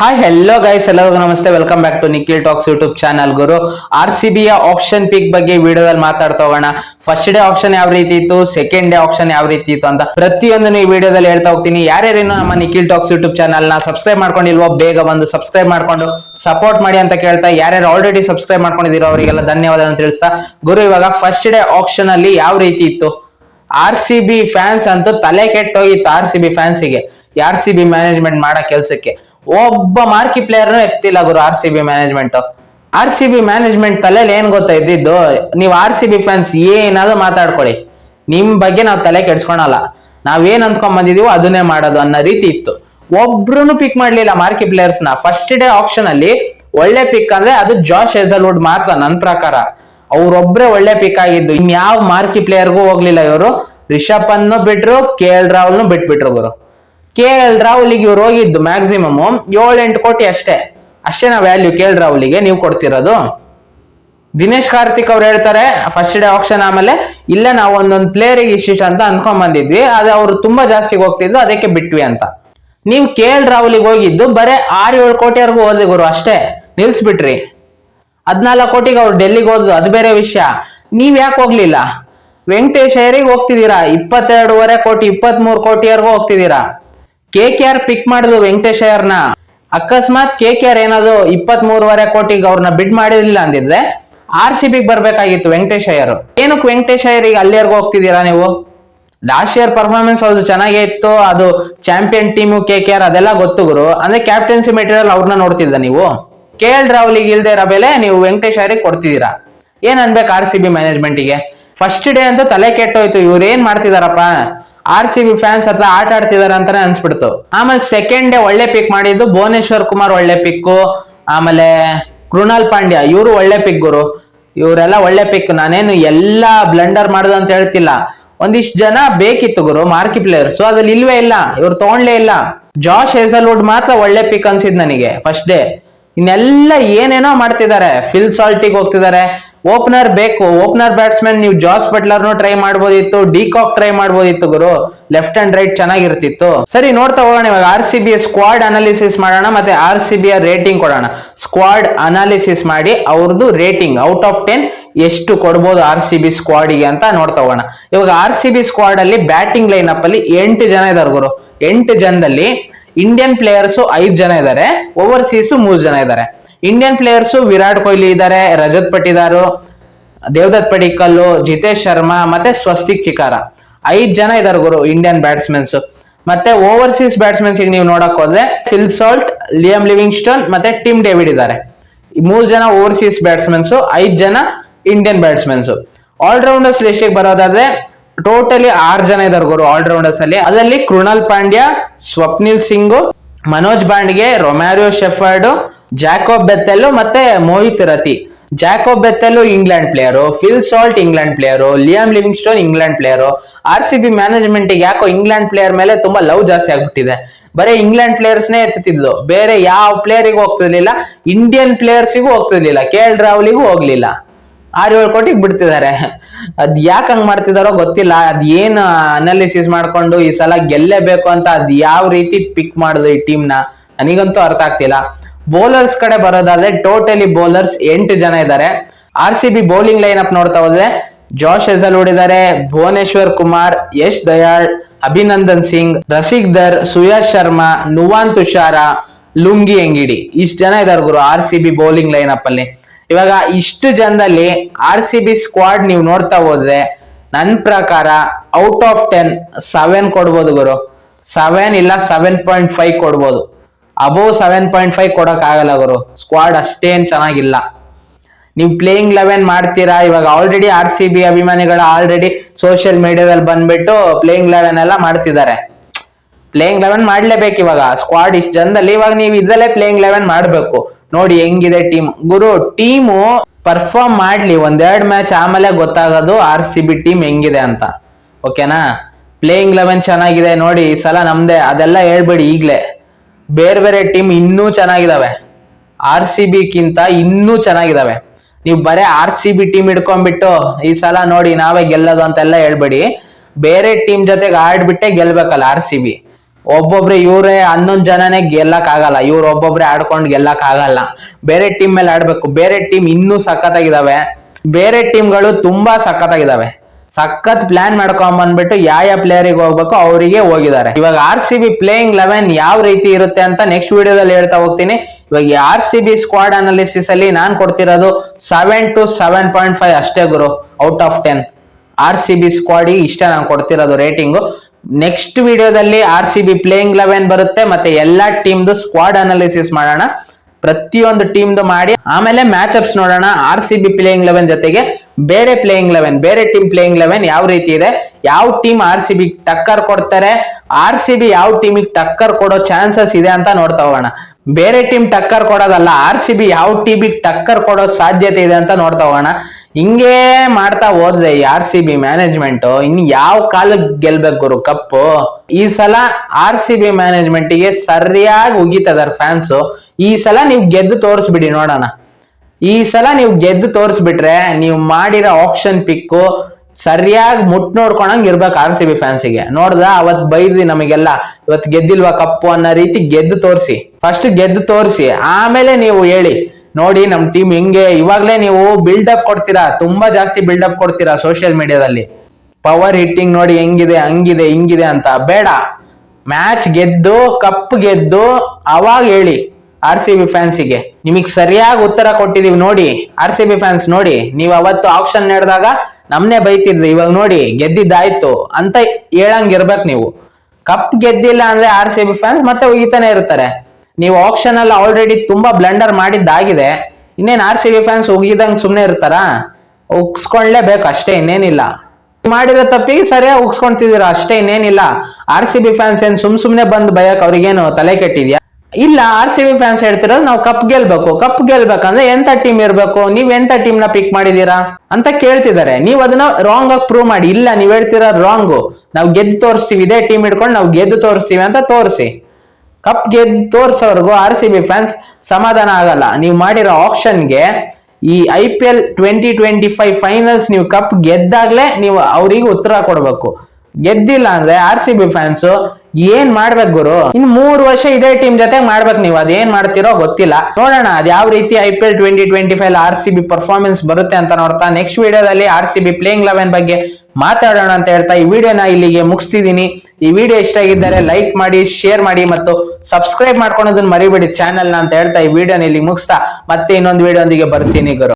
Hi hello guys ಎಲ್ಲರಿಗೂ ನಮಸ್ತೆ. Welcome back to Nikhil talks YouTube channel Guru R C ಬಿಯ option pick ಬಗ್ಗೆ ವಿಡಿಯೋದಲ್ಲಿ ಮಾತಾಡ್ತಾ ಹೋಗೋಣ. ಫಸ್ಟ್ ಡೇ ಆಪ್ಷನ್ ಯಾವ ರೀತಿ ಇತ್ತು? ಸೆಕೆಂಡ್ ಡೇ ಆಪ್ಷನ್ ಯಾವ ರೀತಿ ಇತ್ತು ಅಂತ ಪ್ರತಿಯೊಂದು ಈ ವಿಡಿಯೋದಲ್ಲಿ ಹೇಳ್ತಾ ಹೋಗ್ತೀನಿ. ಯಾರ್ಯಾರೇನು ನಮ್ಮ ನಿಖಿಲ್ ಟಾಕ್ಸ್ ಯೂಟ್ಯೂಬ್ ಚಾನಲ್ನ ಸಬ್ಸ್ಕ್ರೈಬ್ ಮಾಡ್ಕೊಂಡಿಲ್ವೋ, ಬೇಗ ಬಂದು ಸಬ್ಸ್ಕ್ರೈಬ್ ಮಾಡ್ಕೊಂಡು ಸಪೋರ್ಟ್ ಮಾಡಿ ಅಂತ ಕೇಳ್ತಾ, ಯಾರ್ಯಾರು ಆಲ್ರೆಡಿ ಸಬ್ಸ್ಕ್ರೈಬ್ ಮಾಡ್ಕೊಂಡಿದ್ದೀರೋ ಅವರಿಗೆಲ್ಲ ಧನ್ಯವಾದ ಅಂತ ತಿಳಿಸ್ತಾ, ಗುರು, ಇವಾಗ ಫಸ್ಟ್ ಡೇ ಆಪ್ಷನ್ ಅಲ್ಲಿ ಯಾವ ರೀತಿ ಇತ್ತು? ಆರ್ ಸಿ ಬಿ ಫ್ಯಾನ್ಸ್ ಅಂತೂ ತಲೆ ಕೆಟ್ಟೋಗಿತ್ತು ಆರ್ ಸಿ ಬಿ ಫ್ಯಾನ್ಸಿಗೆ ಆರ್ ಸಿ ಬಿ ಮ್ಯಾನೇಜ್ಮೆಂಟ್ ಮಾಡೋ ಕೆಲ್ಸಕ್ಕೆ. ಒಬ್ಬ ಮಾರ್ಕಿ ಪ್ಲೇಯರ್ನು ಎತ್ತಿಲ್ಲ ಗುರು R C B management R C B management ತಲೆಯಲ್ಲಿ ಏನ್ ಗೊತ್ತಾ ಇದ್ದಿದ್ದು? ನೀವು ಆರ್ ಸಿ ಬಿ ಫ್ಯಾನ್ಸ್ ಏನಾದ್ರೂ ಮಾತಾಡ್ಕೊಳ್ಳಿ ನಿಮ್ ಬಗ್ಗೆ ನಾವು ತಲೆ ಕೆಡ್ಸ್ಕೊಳಲ್ಲ. ನಾವೇನ್ ಅಂದ್ಕೊಂಡ್ ಬಂದಿದೀವೋ ಅದನ್ನೇ ಮಾಡೋದು ಅನ್ನೋ ರೀತಿ ಇತ್ತು. ಒಬ್ರು ಪಿಕ್ ಮಾಡ್ಲಿಲ್ಲ ಮಾರ್ಕಿ ಪ್ಲೇಯರ್ಸ್ನ. ಫಸ್ಟ್ ಡೇ ಆಪ್ಷನ್ ಅಲ್ಲಿ ಒಳ್ಳೆ ಪಿಕ್ ಅಂದ್ರೆ ಅದು ಜಾಶ್ ಹೆಸಲ್ವುಡ್ ಮಾತ್ರ ನನ್ ಪ್ರಕಾರ. ಅವ್ರೊಬ್ರೇ ಒಳ್ಳೆ ಪಿಕ್ ಆಗಿದ್ದು. ಇನ್ಯಾವ ಮಾರ್ಕಿ ಪ್ಲೇಯರ್ಗೂ ಹೋಗ್ಲಿಲ್ಲ ಇವರು. ರಿಷಬ್ ಅನ್ನು ಬಿಟ್ರು ಕೆ ಎಲ್ ರಾಹುಲ್ನು ಬಿಟ್ಬಿಟ್ರು ಗುರು. ಕೆ ಎಲ್ ರಾಹುಲ್ಗೆ ಇವ್ರು ಹೋಗಿದ್ದು ಮ್ಯಾಕ್ಸಿಮಮ್ ಏಳು ಎಂಟು ಕೋಟಿ ಅಷ್ಟೇ. ಅಷ್ಟೇನ ವ್ಯಾಲ್ಯೂ ಕೆ ಎಲ್ ರಾಹುಲ್ಗೆ, ನೀವು ಕೊಡ್ತಿರೋದು. ದಿನೇಶ್ ಕಾರ್ತಿಕ್ ಅವ್ರು ಹೇಳ್ತಾರೆ ಫಸ್ಟ್ ಡೇ ಆಪ್ಷನ್ ಆಮೇಲೆ ಇಲ್ಲ ನಾವು ಒಂದೊಂದು ಪ್ಲೇಯರಿಗೆ ಇಷ್ಟಿಷ್ಟು ಅಂತ ಅನ್ಕೊಂಡ್ ಬಂದಿದ್ವಿ ಅದು ಅವ್ರು ತುಂಬಾ ಜಾಸ್ತಿ ಹೋಗ್ತಿದ್ದು ಅದಕ್ಕೆ ಬಿಟ್ವಿ ಅಂತ. ನೀವು ಕೆ ಎಲ್ ರಾಹುಲ್ಗೆ ಹೋಗಿದ್ದು, ಬರೇ ಆರು ಏಳು ಕೋಟಿವರೆಗೂ ಹೋದ್ರಿ ಗುರು, ಅಷ್ಟೇ. ನಿಲ್ಸ್ಬಿಟ್ರಿ. ಹದ್ನಾಲ್ಕು ಕೋಟಿಗೆ ಅವ್ರು ಡೆಲ್ಲಿಗೆ ಹೋದ್ರು ಅದು ಬೇರೆ ವಿಷಯ. ನೀವ್ ಯಾಕೆ ಹೋಗ್ಲಿಲ್ಲ? ವೆಂಕಟೇಶ್ ಅಯ್ಯರಿಗೆ ಹೋಗ್ತಿದ್ದೀರಾ? ಇಪ್ಪತ್ತೆರಡೂವರೆ ಕೋಟಿ ಇಪ್ಪತ್ತ್ ಮೂರು ಕೋಟಿವರೆಗೂ ಹೋಗ್ತಿದ್ದೀರಾ? ಕೆ ಕೆ ಆರ್ ಪಿಕ್ ಮಾಡಿದ್ರು ವೆಂಕಟೇಶ್ ಅಯ್ಯರ್ನ ಅಕಸ್ಮಾತ್ ಕೆ ಕೆ ಆರ್ ಏನಾದ್ರು ಇಪ್ಪತ್ತ್ ಮೂರುವರೆ ಕೋಟಿಗೆ ಅವ್ರನ್ನ ಬಿಡ್ ಮಾಡಿರ್ಲಿಲ್ಲ ಅಂದಿದ್ರೆ ಆರ್ ಸಿ ಬಿಗ್ ಬರ್ಬೇಕಾಗಿತ್ತು ವೆಂಕಟೇಶ್ ಅಯ್ಯರ್ ಏನಕ್ಕೆ ವೆಂಕಟೇಶ್ ಈಗ ಅಲ್ಲಿವರೆಗೂ ಹೋಗ್ತಿದ್ದೀರಾ ನೀವು? ಲಾಸ್ಟ್ ಇಯರ್ ಪರ್ಫಾರ್ಮೆನ್ಸ್ ಅವ್ರದ್ದು ಚೆನ್ನಾಗೇ ಇತ್ತು, ಅದು champion team K K R ಅದೆಲ್ಲ ಗೊತ್ತು ಗುರು. ಅಂದ್ರೆ ಕ್ಯಾಪ್ಟನ್ಸಿ ಮೆಟೀರಿಯಲ್ ಅವ್ರನ್ನ ನೋಡ್ತಿದ್ದ ನೀವು? ಕೆ ಎಲ್ ರಾಹುಲಿಗೆ ಇಲ್ದೇ ಇರೋ ಬೆಲೆ ನೀವು ವೆಂಕಟೇಶ್ ಅಯ್ಯರಿಗೆ ಕೊಡ್ತಿದ್ದೀರಾ? ಏನ್ ಅನ್ಬೇಕು ಆರ್ ಸಿ ಬಿ ಮ್ಯಾನೇಜ್ಮೆಂಟ್ಗೆ ಫಸ್ಟ್ ಡೇ ಅಂತೂ ತಲೆ ಕೆಟ್ಟೋಯ್ತು, ಇವ್ರು ಏನ್ ಮಾಡ್ತಿದಾರಪ್ಪ? ಆರ್ ಸಿ ಬಿ ಫ್ಯಾನ್ಸ್ ಹತ್ರ ಆಟ ಆಡ್ತಿದಾರೆ ಅಂತಾನೆ ಅನ್ಸ್ಬಿಡ್ತು. ಆಮೇಲೆ ಸೆಕೆಂಡ್ ಡೇ ಒಳ್ಳೆ ಪಿಕ್ ಮಾಡಿದ್ದು ಭುವನೇಶ್ವರ್ ಕುಮಾರ್ ಒಳ್ಳೆ ಪಿಕ್ ಆಮೇಲೆ ಕೃಣಾಲ್ ಪಾಂಡ್ಯ, ಇವರು ಒಳ್ಳೆ ಪಿಕ್ ಗುರು. ಇವರೆಲ್ಲ ಒಳ್ಳೆ ಪಿಕ್ ನಾನೇನು ಎಲ್ಲ ಬ್ಲಂಡರ್ ಮಾಡುದು ಅಂತ ಹೇಳ್ತಿಲ್ಲ. ಒಂದಿಷ್ಟು ಜನ ಬೇಕಿತ್ತು ಗುರು ಮಾರ್ಕಿ ಪ್ಲೇಯರ್ಸ್ ಅದ್ರಲ್ಲಿ ಇಲ್ವೇ ಇಲ್ಲ. ಇವ್ರು ತಗೊಂಡ್ಲೇ ಇಲ್ಲ. ಜಾಶ್ ಹೇಸಲ್ವುಡ್ ಮಾತ್ರ ಒಳ್ಳೆ ಪಿಕ್ ಅನ್ಸಿದ್ ನನಗೆ ಫಸ್ಟ್ ಡೇ ಇನ್ನೆಲ್ಲ ಏನೇನೋ ಮಾಡ್ತಿದ್ದಾರೆ. ಫಿಲ್ ಸಾಲ್ಟಿಗೆ ಹೋಗ್ತಿದ್ದಾರೆ. ಓಪನರ್ ಬೇಕು. ಓಪನರ್ ಬ್ಯಾಟ್ಸ್ಮನ್ ನೀವು ಜಾಸ್ ಬಟ್ಲರ್ನು ಟ್ರೈ ಮಾಡ್ಬೋದಿತ್ತು. ಡಿಕಾಕ್ ಟ್ರೈ ಮಾಡ್ಬೋದಿತ್ತು ಗುರು. ಲೆಫ್ಟ್ ಅಂಡ್ ರೈಟ್ ಚೆನ್ನಾಗಿರ್ತಿತ್ತು. ಸರಿ, ನೋಡ್ತಾ ಹೋಗೋಣ ಇವಾಗ. R C B squad analysis ಮಾಡೋಣ ಮತ್ತೆ ಆರ್ ಸಿ ಬಿ ರೇಟಿಂಗ್ ಕೊಡೋಣ. ಸ್ಕ್ವಾಡ್ ಅನಾಲಿಸಿಸ್ ಮಾಡಿ ಅವ್ರದ್ದು ರೇಟಿಂಗ್ ಔಟ್ ಆಫ್ ಟೆನ್ ಎಷ್ಟು ಕೊಡ್ಬೋದು ಆರ್ ಸಿ ಬಿ ಸ್ಕ್ವಾಡಿಗೆ ಅಂತ ನೋಡ್ತಾ ಹೋಗೋಣ. ಇವಾಗ ಆರ್ ಸಿ ಬಿ ಸ್ಕ್ವಾಡ್ ಅಲ್ಲಿ ಬ್ಯಾಟಿಂಗ್ ಲೈನ್ ಅಪ್ ಅಲ್ಲಿ ಎಂಟು ಜನ ಇದಾರೆ ಗುರು. ಎಂಟು ಜನದಲ್ಲಿ ಇಂಡಿಯನ್ ಪ್ಲೇಯರ್ಸ್ ಐದು ಜನ ಇದ್ದಾರೆ ಓವರ್ಸೀಸ್ ಮೂರು ಜನ ಇದ್ದಾರೆ ಇಂಡಿಯನ್ ಪ್ಲೇಯರ್ಸು ವಿರಾಟ್ ಕೊಹ್ಲಿ ಇದ್ದಾರೆ, ರಜತ್ ಪಟಿದಾರು ದೇವದತ್ ಪಡಿಕಲ್ಲು ಜಿತೇಶ್ ಶರ್ಮಾ ಮತ್ತೆ ಸ್ವಸ್ತಿಕ್ ಚಿಕಾರ ಐದ್ ಜನ ಇದಾರೆ ಗುರು ಇಂಡಿಯನ್ ಬ್ಯಾಟ್ಸ್ಮನ್ಸ್ ಮತ್ತೆ ಓವರ್ಸೀಸ್ ಬ್ಯಾಟ್ಸ್ಮನ್ಸ್ ನೀವು ನೋಡಕ್ ಹೋದ್ರೆ Phil Salt Liam Livingstone ಮತ್ತೆ ಟಿಮ್ ಡೇವಿಡ್ ಇದ್ದಾರೆ. ಮೂರ್ ಜನ ಓವರ್ಸೀಸ್ ಬ್ಯಾಟ್ಸ್ಮನ್ಸ್ ಐದ್ ಜನ ಇಂಡಿಯನ್ ಬ್ಯಾಟ್ಸ್ಮನ್ಸ್ ಆಲ್ರೌಂಡರ್ಸ್ ಲಿಸ್ಟಿಗೆ ಬರೋದಾದ್ರೆ ಟೋಟಲಿ ಆರ್ ಜನ ಇದಾರೆ ಗುರು ಆಲ್ರೌಂಡರ್ಸ್ ಅಲ್ಲಿ. ಅದರಲ್ಲಿ Krunal Pandya, Swapnil Singh Manoj Bhandage Romario Shepherd, Jacob Bethell ಮತ್ತೆ Mohit Rathee. Jacob Bethell England player, Phil Salt England player, Liam Livingstone England player. R C B management ಯಾಕೋ ಇಂಗ್ಲೆಂಡ್ ಪ್ಲೇಯರ್ ಮೇಲೆ ತುಂಬಾ love ಜಾಸ್ತಿ ಆಗ್ಬಿಟ್ಟಿದೆ. ಬರೀ England ಪ್ಲೇಯರ್ಸ್ನೇ ಎತ್ತಿದ್ಲು. ಬೇರೆ ಯಾವ ಪ್ಲೇಯರಿಗೂ ಹೋಗ್ತಿರ್ಲಿಲ್ಲ ಇಂಡಿಯನ್ ಪ್ಲೇಯರ್ಸಿಗೂ ಹೋಗ್ತಿರ್ಲಿಲ್ಲ, ಕೆ ಎಲ್ ರಾಹುಲಿಗೂ ಹೋಗ್ಲಿಲ್ಲ. ಆರು ಏಳು ಕೋಟಿಗೆ ಬಿಡ್ತಿದ್ದಾರೆ. ಅದ್ ಯಾಕೆ ಹಂಗ್ ಮಾಡ್ತಿದಾರೋ ಗೊತ್ತಿಲ್ಲ. ಅದ್ ಏನ್ ಅನಾಲಿಸಿಸ್ ಮಾಡ್ಕೊಂಡು ಈ ಸಲ ಗೆಲ್ಲೇಬೇಕು ಅಂತ ಅದ್ ಯಾವ ರೀತಿ ಪಿಕ್ ಮಾಡುದು ಈ ಟೀಮ್ನ ನನಗಂತೂ ಅರ್ಥ ಆಗ್ತಿಲ್ಲ. ಬೌಲರ್ಸ್ ಕಡೆ ಬರೋದಾದ್ರೆ ಟೋಟಲಿ ಬೌಲರ್ಸ್ ಎಂಟು ಜನ ಇದ್ದಾರೆ R C B bowling line up ನೋಡ್ತಾ ಹೋದ್ರೆ ಜಾಶ್ ಹೆಸಲ್ವುಡ್ ಇದ್ದಾರೆ ಭುವನೇಶ್ವರ್ ಕುಮಾರ್, ಯಶ್ ದಯಾಳ್, ಅಭಿನಂದನ್ ಸಿಂಗ್, ರಸಿಕ್ ದರ್, ಸುಯಶ್ ಶರ್ಮಾ, ನುವಾನ್ ತುಷಾರ, ಲುಂಗಿ ಎಂಗಿಡಿ. ಇಷ್ಟು ಜನ ಇದಾರೆ ಗುರು R C B bowling line up ಅಲ್ಲಿ. ಇವಾಗ ಇಷ್ಟು ಜನದಲ್ಲಿ ಆರ್ ಸಿ ಬಿ ಸ್ಕ್ವಾಡ್ ನೀವು ನೋಡ್ತಾ ಹೋದ್ರೆ ನನ್ನ ಪ್ರಕಾರ ಔಟ್ ಆಫ್ ಟೆನ್ ಸೆವೆನ್ ಕೊಡ್ಬೋದು ಗುರು. ಸೆವೆನ್ ಇಲ್ಲ ಸೆವೆನ್ ಪಾಯಿಂಟ್ ಫೈವ್ ಕೊಡ್ಬೋದು. ಅಬೋವ್ ಸೆವೆನ್ ಪಾಯಿಂಟ್ ಫೈವ್ ಕೊಡಕ್ ಆಗಲ್ಲ ಗುರು. ಸ್ಕ್ವಾಡ್ ಅಷ್ಟೇನ್ ಚೆನ್ನಾಗಿಲ್ಲ. ನೀವು ಪ್ಲೇಯಿಂಗ್ ಲೆವೆನ್ ಮಾಡ್ತೀರಾ? ಇವಾಗ ಆಲ್ರೆಡಿ ಆರ್ ಸಿ ಬಿ ಅಭಿಮಾನಿಗಳ ಆಲ್ರೆಡಿ ಸೋಷಿಯಲ್ ಮೀಡಿಯಾದಲ್ಲಿ ಬಂದ್ಬಿಟ್ಟು ಪ್ಲೇಯಿಂಗ್ ಲೆವೆನ್ ಎಲ್ಲ ಮಾಡ್ತಿದ್ದಾರೆ. ಪ್ಲೇಯಿಂಗ್ ಲೆವೆನ್ ಮಾಡ್ಲೇಬೇಕು ಇವಾಗ. ಸ್ಕ್ವಾಡ್ ಇಷ್ಟು ಜನದಲ್ಲಿ ಇವಾಗ ನೀವು ಇದರಲ್ಲೇ ಪ್ಲೇಯಿಂಗ್ ಲೆವೆನ್ ಮಾಡಬೇಕು. ನೋಡಿ ಹೆಂಗಿದೆ ಟೀಮ್ ಗುರು ಟೀಮು ಪರ್ಫಾರ್ಮ್ ಮಾಡ್ಲಿ. ಒಂದೆರಡು ಮ್ಯಾಚ್ ಆಮೇಲೆ ಗೊತ್ತಾಗೋದು ಆರ್ ಸಿ ಬಿ ಟೀಮ್ ಹೆಂಗಿದೆ ಅಂತ. ಓಕೆನಾ ಪ್ಲೇಯಿಂಗ್ ಲೆವೆನ್ ಚೆನ್ನಾಗಿದೆ ನೋಡಿ ಈ ಸಲ ನಮ್ದೇ. ಅದೆಲ್ಲ ಹೇಳ್ಬೇಡಿ ಈಗಲೇ. ಬೇರೆ ಬೇರೆ ಟೀಮ್ ಇನ್ನೂ ಚೆನ್ನಾಗಿದಾವೆ. ಆರ್ ಸಿ ಕಿಂತ ಇನ್ನೂ ಚೆನ್ನಾಗಿದಾವೆ. ನೀವು ಬರೇ ಆರ್ ಸಿ ಬಿ ಟೀಮ್ ಹಿಡ್ಕೊಂಡ್ಬಿಟ್ಟು ಈ ಸಲ ನೋಡಿ ನಾವೇ ಗೆಲ್ಲೋದು ಅಂತೆಲ್ಲ ಹೇಳ್ಬೇಡಿ. ಬೇರೆ ಟೀಮ್ ಜೊತೆಗೆ ಆಡ್ಬಿಟ್ಟೆ ಗೆಲ್ಬೇಕಲ್ಲ ಆರ್ ಸಿ ಬಿ ಒಬ್ಬೊಬ್ರೆ ಇವರೇ ಹನ್ನೊಂದ್ ಜನನೇ ಗೆಲ್ಲಕ್ ಆಗಲ್ಲ ಇವ್ರ ಒಬ್ಬೊಬ್ರೆ ಆಡ್ಕೊಂಡ್ ಗೆಲ್ಲಕ್ ಆಗಲ್ಲ ಬೇರೆ ಟೀಮ್ ಮೇಲೆ ಆಡ್ಬೇಕು. ಬೇರೆ ಟೀಮ್ ಇನ್ನೂ ಸಖತ್ತಾಗಿದಾವೆ. ಬೇರೆ ಟೀಮ್ಗಳು ತುಂಬಾ ಸಖತ್ತಾಗಿದಾವೆ. ಸಖತ್ ಪ್ಲಾನ್ ಮಾಡ್ಕೊಂಡ್ ಬಂದ್ಬಿಟ್ಟು ಯಾವ ಯಾವ ಪ್ಲೇಯರಿಗೆ ಹೋಗ್ಬೇಕು ಅವರಿಗೆ ಹೋಗಿದ್ದಾರೆ. ಇವಾಗ R C B playing eleven ಯಾವ ರೀತಿ ಇರುತ್ತೆ ಅಂತ ನೆಕ್ಸ್ಟ್ ವಿಡಿಯೋದಲ್ಲಿ ಹೇಳ್ತಾ ಹೋಗ್ತೀನಿ. ಇವಾಗ R C B squad analysis ಅಲ್ಲಿ ನಾನ್ ಕೊಡ್ತಿರೋದು seven to seven point five ಅಷ್ಟೇ ಗುರು. Out of ten R C B squad ಇಷ್ಟ ನಾನು ಕೊಡ್ತಿರೋದು ರೇಟಿಂಗು ನೆಕ್ಸ್ಟ್ ವಿಡಿಯೋದಲ್ಲಿ R C B playing eleven ಬರುತ್ತೆ, ಮತ್ತೆ ಎಲ್ಲಾ ಟೀಮ್ದು ಸ್ಕ್ವಾಡ್ ಅನಾಲಿಸಿಸ್ ಮಾಡೋಣ. ಪ್ರತಿಯೊಂದು ಟೀಮ್ದು ಮಾಡಿ, ಆಮೇಲೆ ಮ್ಯಾಚ್ ಅಪ್ಸ್ ನೋಡೋಣ R C B playing eleven ಜೊತೆಗೆ ಬೇರೆ ಪ್ಲೇಯಿಂಗ್ ಲೆವೆನ್ ಬೇರೆ ಟೀಮ್ ಪ್ಲೇಯಿಂಗ್ ಲೆವೆನ್ ಯಾವ ರೀತಿ ಇದೆ, ಯಾವ ಟೀಮ್ ಆರ್ ಸಿ ಬಿ ಟಕ್ಕರ್ ಕೊಡ್ತಾರೆ ಆರ್ ಸಿ ಬಿ ಯಾವ ಟೀಮಿಗೆ ಟಕ್ಕರ್ ಕೊಡೋ ಚಾನ್ಸಸ್ ಇದೆ ಅಂತ ನೋಡ್ತಾ ಹೋಗೋಣ. ಬೇರೆ ಟೀಮ್ ಟಕ್ಕರ್ ಕೊಡೋದಲ್ಲ ಆರ್ ಸಿ ಬಿ ಯಾವ ಟೀಮಿಗೆ ಟಕ್ಕರ್ ಕೊಡೋ ಸಾಧ್ಯತೆ ಇದೆ ಅಂತ ನೋಡ್ತಾ ಹೋಗೋಣ. ಹಿಂಗೇ ಮಾಡ್ತಾ ಹೋದ್ರೆ ಆರ್ ಸಿ ಬಿ ಮ್ಯಾನೇಜ್ಮೆಂಟ್ ಇನ್ ಯಾವ ಕಾಲಕ್ಕೆ ಗೆಲ್ಬೇಕು ಗುರು ಕಪ್ಪು ಈ ಸಲ ಆರ್ ಸಿ ಬಿ ಮ್ಯಾನೇಜ್ಮೆಂಟ್ಗೆ ಸರಿಯಾಗಿ ಉಗಿತದಾರ ಫ್ಯಾನ್ಸ್ ಈ ಸಲ ನೀವು ಗೆದ್ದು ತೋರಿಸ್ಬಿಡಿ ನೋಡೋಣ. ಈ ಸಲ ನೀವು ಗೆದ್ದು ತೋರಿಸ್ಬಿಟ್ರೆ, ನೀವು ಮಾಡಿರೋ ಆಪ್ಷನ್ ಪಿಕ್ಕು ಸರಿಯಾಗಿ ಮುಟ್ ನೋಡ್ಕೊಂಡಂಗ್ ಇರ್ಬೇಕು ಆರ್ ಸಿ ಬಿ ಫ್ಯಾನ್ಸಿಗೆ ನೋಡ್ದ, ಅವತ್ ಬೈದ್ರಿ ನಮಗೆಲ್ಲ. ಇವತ್ ಗೆದ್ದಿಲ್ವಾ ಕಪ್ಪು ಅನ್ನೋ ರೀತಿ ಗೆದ್ದು ತೋರಿಸಿ. ಫಸ್ಟ್ ಗೆದ್ದು ತೋರಿಸಿ. ಆಮೇಲೆ ನೀವು ಹೇಳಿ. ನೋಡಿ, ನಮ್ ಟೀಮ್ ಹೆಂಗೆ ಇವಾಗ್ಲೇ ನೀವು ಬಿಲ್ಡಪ್ ಕೊಡ್ತೀರಾ? ತುಂಬಾ ಜಾಸ್ತಿ ಬಿಲ್ಡ್ ಅಪ್ ಕೊಡ್ತೀರಾ ಸೋಷಿಯಲ್ ಮೀಡಿಯಾದಲ್ಲಿ ಪವರ್ ಹಿಟ್ಟಿಂಗ್ ನೋಡಿ ಹೆಂಗಿದೆ, ಹಂಗಿದೆ, ಹಿಂಗಿದೆ ಅಂತ. ಬೇಡ. ಮ್ಯಾಚ್ ಗೆದ್ದು ಕಪ್ ಗೆದ್ದು, ಅವಾಗ ಹೇಳಿ ಆರ್ ಸಿ ಬಿ ಫ್ಯಾನ್ಸಿಗೆ ನಿಮಗ್ ಸರಿಯಾಗಿ ಉತ್ತರ ಕೊಟ್ಟಿದೀವಿ ನೋಡಿ. ಆರ್ ಸಿ ಬಿ ಫ್ಯಾನ್ಸ್ ನೋಡಿ. ನೀವು ಅವತ್ತು ಆಪ್ಷನ್ ನಡೆದಾಗ ನಮ್ನೆ ಬೈತಿದ್ರಿ ಇವಾಗ ನೋಡಿ ಗೆದ್ದಿದ್ದಾಯ್ತು ಅಂತ ಹೇಳಂಗ್ ಇರ್ಬೇಕು ನೀವು. ಕಪ್ ಗೆದ್ದಿಲ್ಲ ಅಂದ್ರೆ ಆರ್ ಸಿ ಬಿ ಫ್ಯಾನ್ಸ್ ಮತ್ತೆ ಹೋಗಿತಾನೆ ಇರ್ತಾರೆ. ನೀವು ಆಪ್ಷನ್ ಅಲ್ಲಿ ಆಲ್ರೆಡಿ ತುಂಬಾ ಬ್ಲಂಡರ್ ಮಾಡಿದ್ದಾಗಿದೆ. ಇನ್ನೇನ್ ಆರ್ ಸಿ ಬಿ ಫ್ಯಾನ್ಸ್ ಉಗಿದಂಗ್ ಸುಮ್ನೆ ಇರ್ತಾರಾ? ಉಗ್ಸ್ಕೊಳ್ಳಲೇಬೇಕು ಅಷ್ಟೇ, ಇನ್ನೇನಿಲ್ಲ. ಮಾಡಿರೋ ತಪ್ಪಿಗೆ ಸರಿಯಾಗಿ ಉಗ್ಸ್ಕೊಂತಿದೀರ ಅಷ್ಟೇ, ಇನ್ನೇನಿಲ್ಲ. ಆರ್ ಸಿ ಬಿ ಫ್ಯಾನ್ಸ್ ಏನ್ ಸುಮ್ ಸುಮ್ನೆ ಬಂದ್ ಬಯಕ್ ಅವ್ರಿಗೇನು ತಲೆ ಕೆಟ್ಟಿದ್ಯಾ? ಇಲ್ಲ ಆರ್ ಸಿ ಬಿ ಫ್ಯಾನ್ಸ್ ಹೇಳ್ತಿರೋದು ನಾವು ಕಪ್ ಗೆಲ್ಬೇಕು. ಕಪ್ ಗೆಲ್ಬೇಕಂದ್ರೆ ಎಂತ ಟೀಮ್ ಇರ್ಬೇಕು? ನೀವ್ ಎಂತ ಟೀಮ್ನ ಪಿಕ್ ಮಾಡಿದೀರಾ? ಅಂತ ಕೇಳ್ತಿದ್ದಾರೆ. ನೀವು ಅದನ್ನ ರಾಂಗ್ ಆಗಿ ಪ್ರೂವ್ ಮಾಡಿ. ಇಲ್ಲ, ನೀವ್ ಹೇಳ್ತಿರೋ ರಾಂಗ್ ನಾವು ಗೆದ್ದು ತೋರಿಸ್ತೀವಿ. ಇದೇ ಟೀಮ್ ಇಟ್ಕೊಂಡು ನಾವು ಗೆದ್ದು ತೋರಿಸ್ತೀವಿ ಅಂತ ತೋರಿಸಿ. ಕಪ್ ಗೆದ್ದು ತೋರ್ಸೋರ್ಗು ಆರ್ ಸಿ ಬಿ ಫ್ಯಾನ್ಸ್ ಸಮಾಧಾನ ಆಗಲ್ಲ. ನೀವು ಮಾಡಿರೋ ಆಪ್ಷನ್ಗೆ ಈ I P L twenty twenty five finals ನೀವು ಕಪ್ ಗೆದ್ದಾಗ್ಲೇ ನೀವು ಅವ್ರಿಗೆ ಉತ್ತರ ಕೊಡ್ಬೇಕು. ಗೆದ್ದಿಲ್ಲ ಅಂದ್ರೆ ಆರ್ ಸಿ ಬಿ ಫ್ಯಾನ್ಸ್ ಏನ್ ಮಾಡ್ಬೇಕು ಗುರು? ಇನ್ ಮೂರ್ ವರ್ಷ ಇದೇ ಟೀಮ್ ಜೊತೆ ಮಾಡ್ಬೇಕು ನೀವು. ಅದೇನ್ ಮಾಡ್ತಿರೋ ಗೊತ್ತಿಲ್ಲ. ನೋಡೋಣ, ಅದ್ ಯಾವ ರೀತಿ I P L twenty twenty five R C B performance ಬರುತ್ತೆ ಅಂತ ನೋಡ್ತಾ ನೆಕ್ಸ್ಟ್ ವಿಡಿಯೋದಲ್ಲಿ R C B playing eleven ಬಗ್ಗೆ ಮಾತಾಡೋಣ ಅಂತ ಹೇಳ್ತಾ ಈ ವಿಡಿಯೋನ ಇಲ್ಲಿಗೆ ಮುಗಿಸ್ತಿದೀನಿ. ಈ ವಿಡಿಯೋ ಇಷ್ಟ ಆಗಿದ್ದರೆ ಲೈಕ್ ಮಾಡಿ ಶೇರ್ ಮಾಡಿ ಮತ್ತು ಸಬ್ಸ್ಕ್ರೈಬ್ ಮಾಡ್ಕೊಳೋದನ್ನ ಮರಿಬೇಡಿ ಚಾನೆಲ್ ಅಂತ ಹೇಳ್ತಾ ಈ ವಿಡಿಯೋನ ಇಲ್ಲಿ ಮುಗಿಸ್ತಾ ಮತ್ತೆ ಇನ್ನೊಂದು ವಿಡಿಯೋಂದಿಗೆ ಬರ್ತೀನಿ ಗುರು.